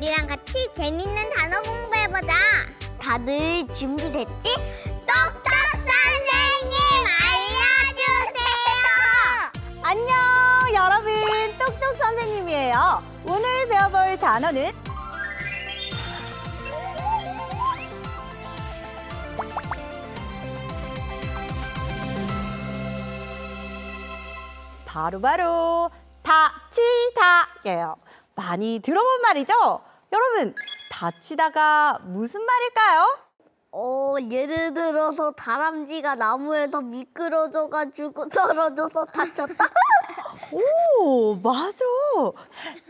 우리랑 같이 재밌는 단어 공부해보자. 다들 준비됐지? 똑똑 선생님 알려주세요. 안녕 여러분 똑똑 선생님이에요 오늘 배워볼 단어는 바로바로 다치다예요 많이 들어본 말이죠 여러분 다치다가 무슨 말일까요? 어, 예를 들어서 다람쥐가 나무에서 미끄러져가지고 떨어져서 다쳤다? 오, 맞아.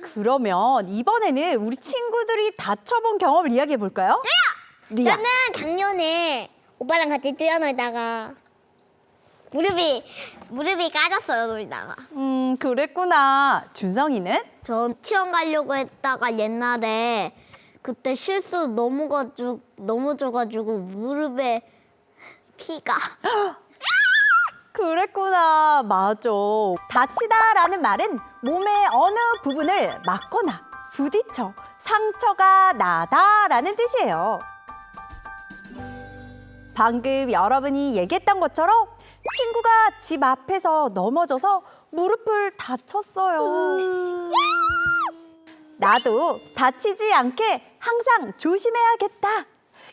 그러면 이번에는 우리 친구들이 다쳐본 경험을 이야기해 볼까요? 리아. 저는 작년에 오빠랑 같이 뛰어놀다가 무릎이 무릎이 까졌어요 놀다가. 음, 그랬구나. 준성이는? 전 치원 가려고 했다가 옛날에 그때 실수 넘어가지고 넘어져가지고 무릎에 피가 그랬구나. 맞아. 다치다라는 말은 몸의 어느 부분을 맞거나 부딪혀 상처가 나다라는 뜻이에요. 방금 여러분이 얘기했던 것처럼 친구가 집 앞에서 넘어져서 무릎을 다쳤어요. 나도 다치지 않게 항상 조심해야겠다.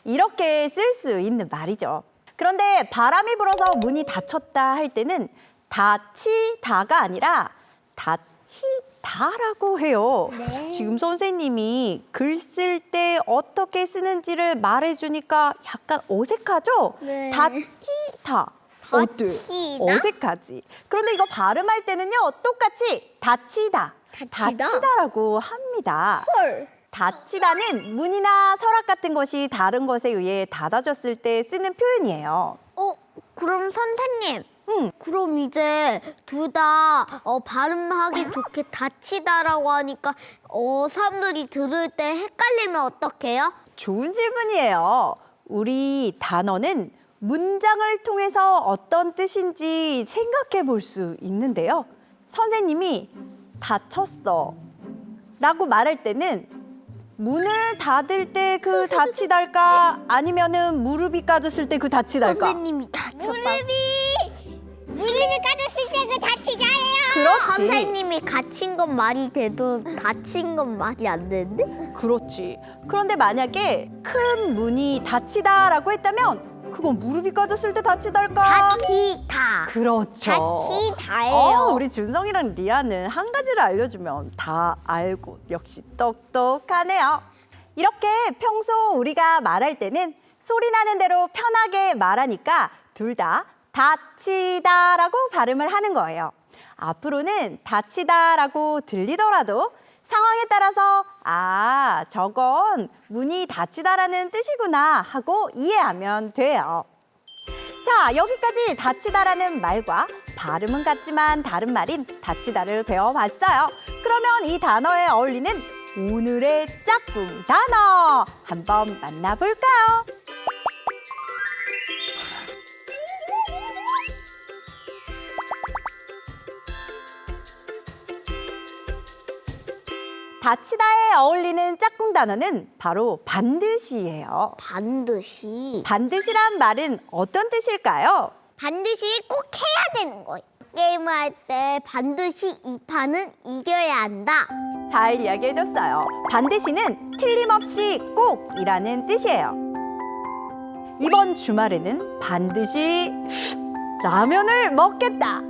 이렇게 쓸 수 있는 말이죠. 그런데 바람이 불어서 문이 닫혔다 할 때는 다치다가 아니라 다히다라고 해요. 네. 지금 선생님이 글 쓸 때 어떻게 쓰는지를 말해주니까 약간 어색하죠? 네. 다히다. 어때? 다치다? 어색하지. 그런데 이거 발음할 때는요, 똑같이 다치다. 다치다? 다치다 라고 합니다. 헐. 다치다는 문이나 서랍 같은 것이 다른 것에 의해 닫아졌을 때 쓰는 표현이에요. 어 그럼 선생님. 음, 그럼 이제 둘 다 어, 발음하기 좋게 다치다라고 하니까 어, 사람들이 들을 때 헷갈리면 어떡해요? 좋은 질문이에요. 우리 단어는 문장을 통해서 어떤 뜻인지 생각해 볼 수 있는데요. 선생님이 다쳤어 라고 말할 때는 문을 닫을 때 그 다치달까 아니면은 무릎이 까졌을 때 그 다치달까 선생님이 다쳤다. 무릎이 무릎이 까졌을 때 그 다치자예요. 그렇지. 선생님이 갇힌 건 말이 돼도 다친 건 말이 안 되는데? 그렇지. 그런데 만약에 큰 문이 닫히다라고 했다면 그건 무릎이 까졌을 때 닫히달까? 다치다. 그렇죠. 다치다예요. 어, 우리 준성이랑 리아는 한 가지를 알려주면 다 알고 역시 똑똑하네요. 이렇게 평소 우리가 말할 때는 소리 나는 대로 편하게 말하니까 둘 다 다치다라고 발음을 하는 거예요. 앞으로는 다치다라고 들리더라도 상황에 따라서 아, 저건 문이 닫히다라는 뜻이구나 하고 이해하면 돼요. 자, 여기까지 다치다라는 말과 발음은 같지만 다른 말인 다치다를 배워봤어요. 그러면 이 단어에 어울리는 오늘의 짝꿍 단어 한번 만나볼까요? 다치다에 어울리는 짝꿍 단어는 바로 반드시예요. 반드시. 반드시란 말은 어떤 뜻일까요? 반드시 꼭 해야 되는 거예요. 게임을 할 때 반드시 이 판은 이겨야 한다. 잘 이야기해줬어요. 반드시는 틀림없이 꼭이라는 뜻이에요. 이번 주말에는 반드시 라면을 먹겠다.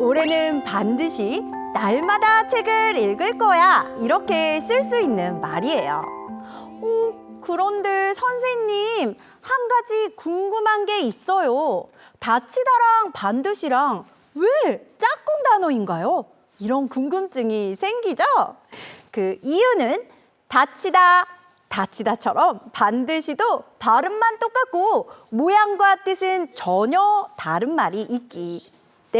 올해는 반드시 날마다 책을 읽을 거야. 이렇게 쓸 수 있는 말이에요. 어, 그런데 선생님, 한 가지 궁금한 게 있어요. 다치다랑 반드시랑 왜 짝꿍 단어인가요? 이런 궁금증이 생기죠? 그 이유는 다치다, 다치다처럼 반드시도 발음만 똑같고 모양과 뜻은 전혀 다른 말이 있기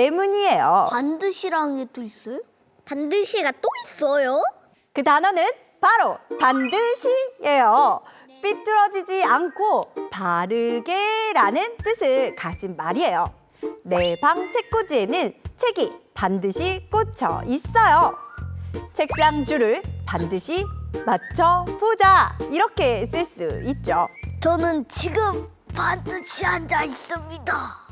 때문이에요. 반드시랑 또 있어요? 반드시가 또 있어요? 그 단어는 바로 반드시예요. 삐뚤어지지 않고 바르게라는 뜻을 가진 말이에요. 내 방 책꽂이에는 책이 반드시 꽂혀 있어요. 책상 줄을 반드시 맞춰보자. 이렇게 쓸 수 있죠. 저는 지금 반드시 앉아 있습니다.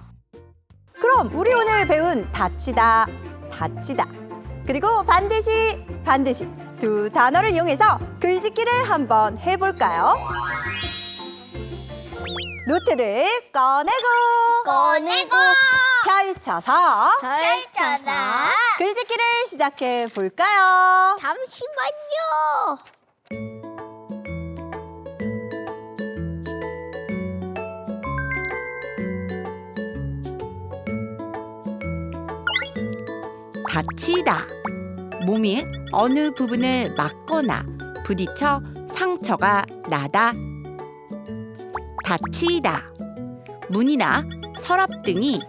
그럼 우리 오늘 배운 다치다, 다치다. 그리고 반드시, 반드시 두 단어를 이용해서 글짓기를 한번 해볼까요? 노트를 꺼내고 꺼내고 펼쳐서 펼쳐서 글짓기를 시작해 볼까요? 잠시만요. 다치다. 몸의 어느 부분을 맞거나 부딪혀 상처가 나다. 다치다. 문이나 서랍 등이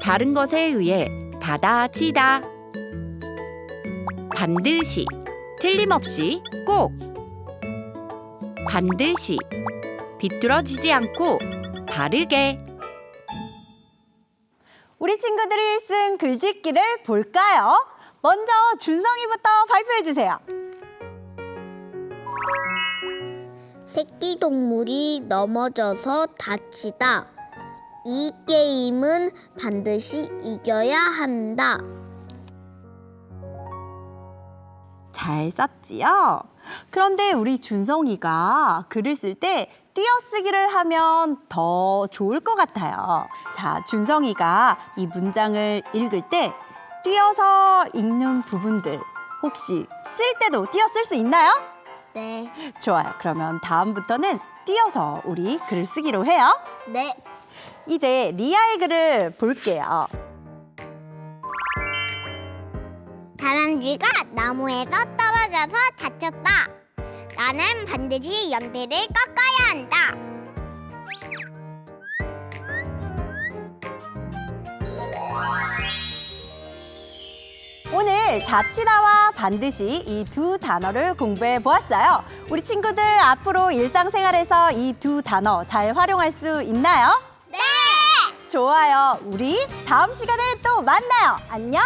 다른 것에 의해 닫아지다. 반드시, 틀림없이, 꼭. 반드시, 비뚤어지지 않고 바르게. 우리 친구들이 쓴 글짓기를 볼까요? 먼저 준성이부터 발표해 주세요. 새끼 동물이 넘어져서 다치다. 이 게임은 반드시 이겨야 한다. 잘 썼지요? 그런데 우리 준성이가 글을 쓸 때 띄어쓰기를 하면 더 좋을 것 같아요. 자, 준성이가 이 문장을 읽을 때 띄어서 읽는 부분들 혹시 쓸 때도 띄어 쓸 수 있나요? 네. 좋아요. 그러면 다음부터는 띄어서 우리 글을 쓰기로 해요. 네. 이제 리아의 글을 볼게요. 다람쥐가 나무에서 떨어져서 다쳤다. 나는 반드시 연필을 깎아야 한다. 오늘 다치다와 반드시 이 두 단어를 공부해 보았어요. 우리 친구들 앞으로 일상생활에서 이 두 단어 잘 활용할 수 있나요? 네. 좋아요. 우리 다음 시간에 또 만나요. 안녕.